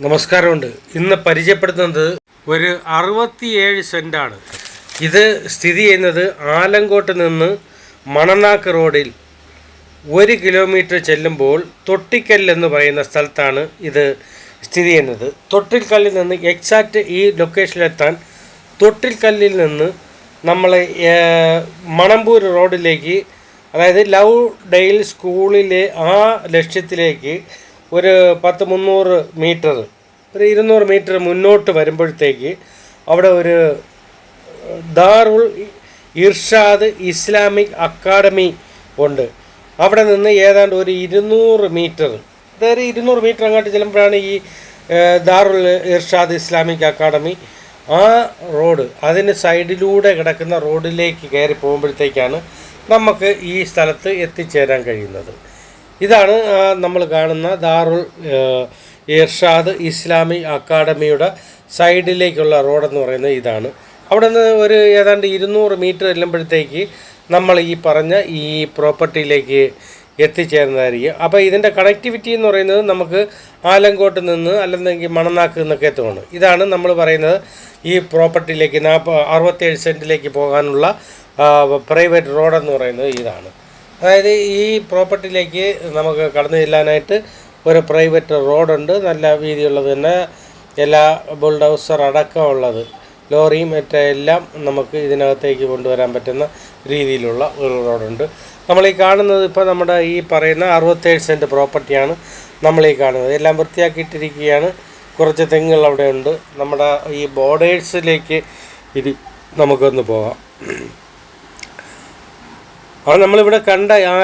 നമസ്കാരമുണ്ട്. ഇന്ന് പരിചയപ്പെടുത്തുന്നത് ഒരു അറുപത്തിയേഴ് സെന്റാണ് ഇത് സ്ഥിതി ചെയ്യുന്നത് ആലങ്കോട്ട് നിന്ന് മണനാക്ക് റോഡിൽ ഒരു കിലോമീറ്റർ ചെല്ലുമ്പോൾ തൊട്ടിക്കൽ എന്ന് പറയുന്ന സ്ഥലത്താണ് ഇത് സ്ഥിതി ചെയ്യുന്നത്. തൊട്ടിൽക്കല്ലിൽ നിന്ന് എക്സാക്റ്റ് ഈ ലൊക്കേഷനിലെത്താൻ തൊട്ടിൽക്കല്ലിൽ നിന്ന് നമ്മൾ മണമ്പൂർ റോഡിലേക്ക് അതായത് ലവ് ഡെയിൽ സ്കൂളിലെ ആ ലക്ഷ്യത്തിലേക്ക് ഒരു പത്ത് മുന്നൂറ് മീറ്റർ ഒരു ഇരുന്നൂറ് മീറ്റർ മുന്നോട്ട് വരുമ്പോഴത്തേക്ക് അവിടെ ഒരു ദാറുൽ ഇർഷാദ് ഇസ്ലാമിക് അക്കാഡമി ഉണ്ട്. അവിടെ നിന്ന് ഏതാണ്ട് ഒരു ഇരുന്നൂറ് മീറ്റർ അതായത് ഇരുന്നൂറ് മീറ്റർ അങ്ങോട്ട് ചെല്ലുമ്പോഴാണ് ഈ ദാറുൽ ഇർഷാദ് ഇസ്ലാമിക് അക്കാഡമി. ആ റോഡ് അതിന് സൈഡിലൂടെ കിടക്കുന്ന റോഡിലേക്ക് കയറി പോകുമ്പോഴത്തേക്കാണ് നമുക്ക് ഈ സ്ഥലത്ത് എത്തിച്ചേരാൻ കഴിയുന്നത്. ഇതാണ് നമ്മൾ കാണുന്ന ദാറുൽ ഇർഷാദ് ഇസ്ലാമി അക്കാഡമിയുടെ സൈഡിലേക്കുള്ള റോഡെന്ന് പറയുന്നത് ഇതാണ്. അവിടെ നിന്ന് ഒരു ഏതാണ്ട് ഇരുന്നൂറ് മീറ്റർ ചെല്ലുമ്പോഴത്തേക്ക് നമ്മൾ ഈ പറഞ്ഞ ഈ പ്രോപ്പർട്ടിയിലേക്ക് എത്തിച്ചേരുന്നതായിരിക്കും. അപ്പോൾ ഇതിന്റെ കണക്ടിവിറ്റി എന്ന് പറയുന്നത് നമുക്ക് ആലങ്കോട്ട് നിന്ന് അല്ലെന്നെങ്കിൽ മണനാക്ക് നിന്നൊക്കെ എത്തുകയാണ് ഇതാണ് നമ്മൾ പറയുന്നത് ഈ പ്രോപ്പർട്ടിയിലേക്ക് നാൽപ്പ അറുപത്തേഴ് സെന്റിലേക്ക് പോകാനുള്ള പ്രൈവറ്റ് റോഡെന്ന് പറയുന്നത് ഇതാണ്. അതായത് ഈ പ്രോപ്പർട്ടിയിലേക്ക് നമുക്ക് കടന്നു ചെല്ലാനായിട്ട് ഒരു പ്രൈവറ്റ് റോഡുണ്ട്. നല്ല വീതിയുള്ളത് തന്നെ എല്ലാ ബുൾഡൗസർ അടക്കമുള്ളത്. ലോറിയും മറ്റേ എല്ലാം നമുക്ക് ഇതിനകത്തേക്ക് കൊണ്ടുവരാൻ പറ്റുന്ന രീതിയിലുള്ള ഒരു റോഡുണ്ട്. നമ്മൾ ഈ കാണുന്നത് ഇപ്പോൾ നമ്മുടെ ഈ പറയുന്ന അറുപത്തേഴ് സെന്റ് പ്രോപ്പർട്ടിയാണ് നമ്മൾ ഈ കാണുന്നത്. എല്ലാം വൃത്തിയാക്കിയിട്ടിരിക്കുകയാണ്. കുറച്ച് തെങ്ങുകൾ അവിടെ ഉണ്ട് നമ്മുടെ ഈ ബോർഡേഴ്സിലേക്ക് ഇത് നമുക്കൊന്ന് പോകാം. അപ്പോൾ നമ്മളിവിടെ കണ്ട ആ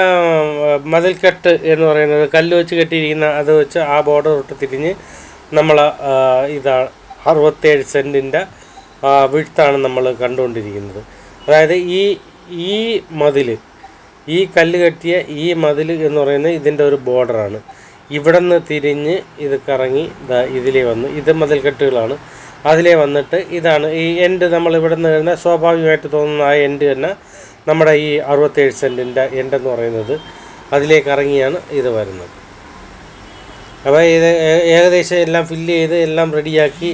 മതിൽക്കെട്ട് എന്ന് പറയുന്നത് കല്ല് വെച്ച് കെട്ടിയിരിക്കുന്ന അത് വെച്ച് ആ ബോർഡർ തൊട്ട് തിരിഞ്ഞ് നമ്മൾ ഇതാണ് അറുപത്തേഴ് സെന്റിന്റെ വിഴുത്താണ് നമ്മൾ കണ്ടുകൊണ്ടിരിക്കുന്നത്. അതായത് ഈ ഈ മതിൽ ഈ കല്ല് കെട്ടിയ ഈ മതിൽ എന്ന് പറയുന്നത് ഇതിന്റെ ഒരു ബോർഡറാണ് ഇവിടെ നിന്ന് തിരിഞ്ഞ് ഇത് കറങ്ങി ഇതാ ഇതിലേ വന്നു. ഇത് മതിൽക്കെട്ടുകളാണ് അതിലേ വന്നിട്ട് ഇതാണ് ഈ എൻഡ് നമ്മൾ ഇവിടെ നിന്ന് വരുന്ന സ്വാഭാവികമായിട്ട് തോന്നുന്ന ആ എൻഡ് തന്നെ നമ്മുടെ ഈ അറുപത്തേഴ് സെന്റിന്റെ എൻഡ് എന്ന് പറയുന്നത്. അതിലേക്ക് ഇറങ്ങിയാണ് ഇത് വരുന്നത്. അപ്പോൾ ഇത് ഏകദേശം എല്ലാം ഫില്ല് ചെയ്ത് എല്ലാം റെഡിയാക്കി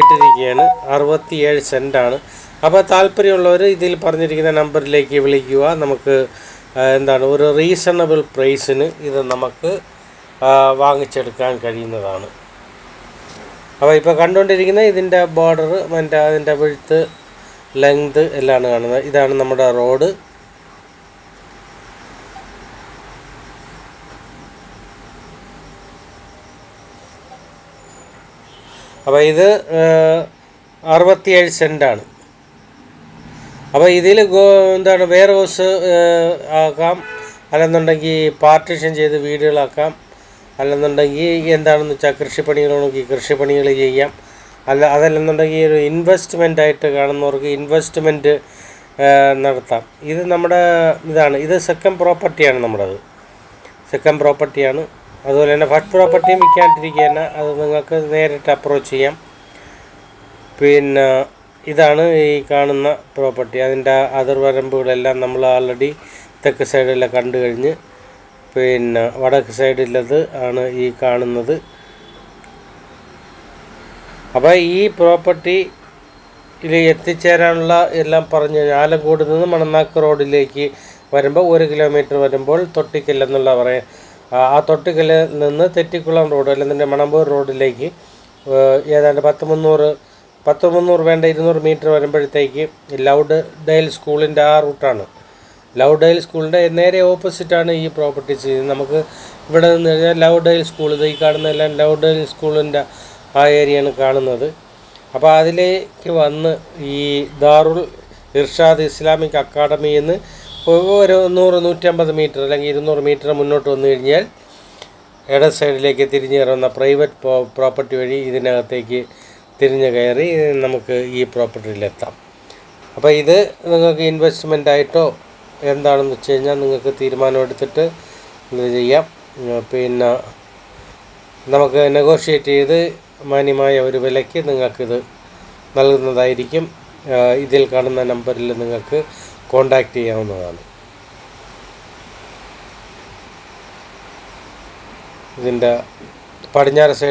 ഇട്ടിരിക്കുകയാണ്. അറുപത്തിയേഴ് സെന്റാണ് അപ്പോൾ താല്പര്യമുള്ളവർ ഇതിൽ പറഞ്ഞിരിക്കുന്ന നമ്പറിലേക്ക് വിളിക്കുക. നമുക്ക് എന്താണ് ഒരു റീസണബിൾ പ്രൈസിന് ഇത് നമുക്ക് വാങ്ങിച്ചെടുക്കാൻ കഴിയുന്നതാണ്. അപ്പോൾ ഇപ്പോൾ കണ്ടുകൊണ്ടിരിക്കുന്ന ഇതിന്റെ ബോർഡർ മറ്റേ അതിന്റെ വിഴുത്ത് ലെങ്ത് എല്ലാമാണ് കാണുന്നത്. ഇതാണ് നമ്മുടെ റോഡ് അപ്പോൾ ഇത് അറുപത്തിയേഴ് സെന്റാണ് അപ്പോൾ ഇതിൽ എന്താണ് വെയർ ഹൗസ് ആക്കാം. അല്ലെന്നുണ്ടെങ്കിൽ പാർട്ടീഷൻ ചെയ്ത് വീടുകളാക്കാം. അല്ലെന്നുണ്ടെങ്കിൽ എന്താണെന്ന് വെച്ചാൽ കൃഷിപ്പണികളാണെങ്കിൽ കൃഷിപ്പണികൾ ചെയ്യാം. അല്ല അതല്ലെന്നുണ്ടെങ്കിൽ ഒരു ഇൻവെസ്റ്റ്മെന്റ് ആയിട്ട് കാണുന്നവർക്ക് ഇൻവെസ്റ്റ്മെന്റ് നടത്താം. ഇത് നമ്മുടെ ഇതാണ്. ഇത് സെക്കൻഡ് പ്രോപ്പർട്ടിയാണ് നമ്മുടേത്. സെക്കൻഡ് പ്രോപ്പർട്ടിയാണ് അതുപോലെ തന്നെ ഫസ്റ്റ് പ്രോപ്പർട്ടിയും വിൽക്കാണ്ടിരിക്കുകയാണ് അത് നിങ്ങൾക്ക് നേരിട്ട് അപ്രോച്ച് ചെയ്യാം. പിന്നെ ഇതാണ് ഈ കാണുന്ന പ്രോപ്പർട്ടി അതിന്റെ അതിർവരമ്പുകളെല്ലാം നമ്മൾ ആൾറെഡി തെക്ക് സൈഡിലെ കണ്ടു കഴിഞ്ഞ് പിന്നെ വടക്ക് സൈഡിലത് ആണ് ഈ കാണുന്നത്. അപ്പോൾ ഈ പ്രോപ്പർട്ടി ഇതിൽ എത്തിച്ചേരാനുള്ള എല്ലാം പറഞ്ഞു ആലങ്കോട് നിന്ന് മണനാക്ക് റോഡിലേക്ക് വരുമ്പോൾ ഒരു കിലോമീറ്റർ വരുമ്പോൾ തൊട്ടിക്കൽ എന്നുള്ള പറയാം ആ തൊട്ടിക്കല്ലിൽ നിന്ന് തെറ്റിക്കുളം റോഡ് അല്ലെങ്കിൽ മണമ്പൂർ റോഡിലേക്ക് ഏതാണ്ട് പത്ത് മുന്നൂറ് പത്ത് മുന്നൂറ് വേണ്ട ഇരുന്നൂറ് മീറ്റർ വരുമ്പോഴത്തേക്ക് ലൗഡ് ഡെയിൽ സ്കൂളിന്റെ ആ റൂട്ടാണ്. ലവ് ഡെയിൽ സ്കൂളിന്റെ നേരെ ഓപ്പോസിറ്റാണ് ഈ പ്രോപ്പർട്ടി ചെയ്യുന്നത്. നമുക്ക് ഇവിടെ നിന്ന് കഴിഞ്ഞാൽ ലവ് സ്കൂൾ ഇത് ഈ കാണുന്ന എല്ലാം ലൗഡൈൽ സ്കൂളിന്റെ ആ ഏരിയയാണ് കാണുന്നത്. അപ്പോൾ അതിലേക്ക് വന്ന് ഈ ദാറുൽ ഇർഷാദ് ഇസ്ലാമിക് അക്കാഡമി എന്ന് ഒരു നൂറ് നൂറ്റമ്പത് മീറ്റർ അല്ലെങ്കിൽ ഇരുന്നൂറ് മീറ്റർ മുന്നോട്ട് വന്നു കഴിഞ്ഞാൽ ഇട സൈഡിലേക്ക് തിരിഞ്ഞ് കയറുന്ന പ്രൈവറ്റ് പ്രോപ്പർട്ടി വഴി ഇതിനകത്തേക്ക് തിരിഞ്ഞ് കയറി നമുക്ക് ഈ പ്രോപ്പർട്ടിയിലെത്താം അപ്പോൾ ഇത് നിങ്ങൾക്ക് ഇൻവെസ്റ്റ്മെന്റ് ആയിട്ടോ എന്താണെന്ന് വെച്ച് കഴിഞ്ഞാൽ നിങ്ങൾക്ക് തീരുമാനമെടുത്തിട്ട് ഇത് ചെയ്യാം. പിന്നെ നമുക്ക് നെഗോഷിയേറ്റ് ചെയ്ത് മാന്യമായ ഒരു വിലയ്ക്ക് നിങ്ങൾക്കിത് നൽകുന്നതായിരിക്കും. ഇതിൽ കാണുന്ന നമ്പറിൽ നിങ്ങൾക്ക് കോണ്ടാക്റ്റ് ചെയ്യാവുന്നതാണ്. ഇതിന്റെ പടിഞ്ഞാറ് സൈഡ്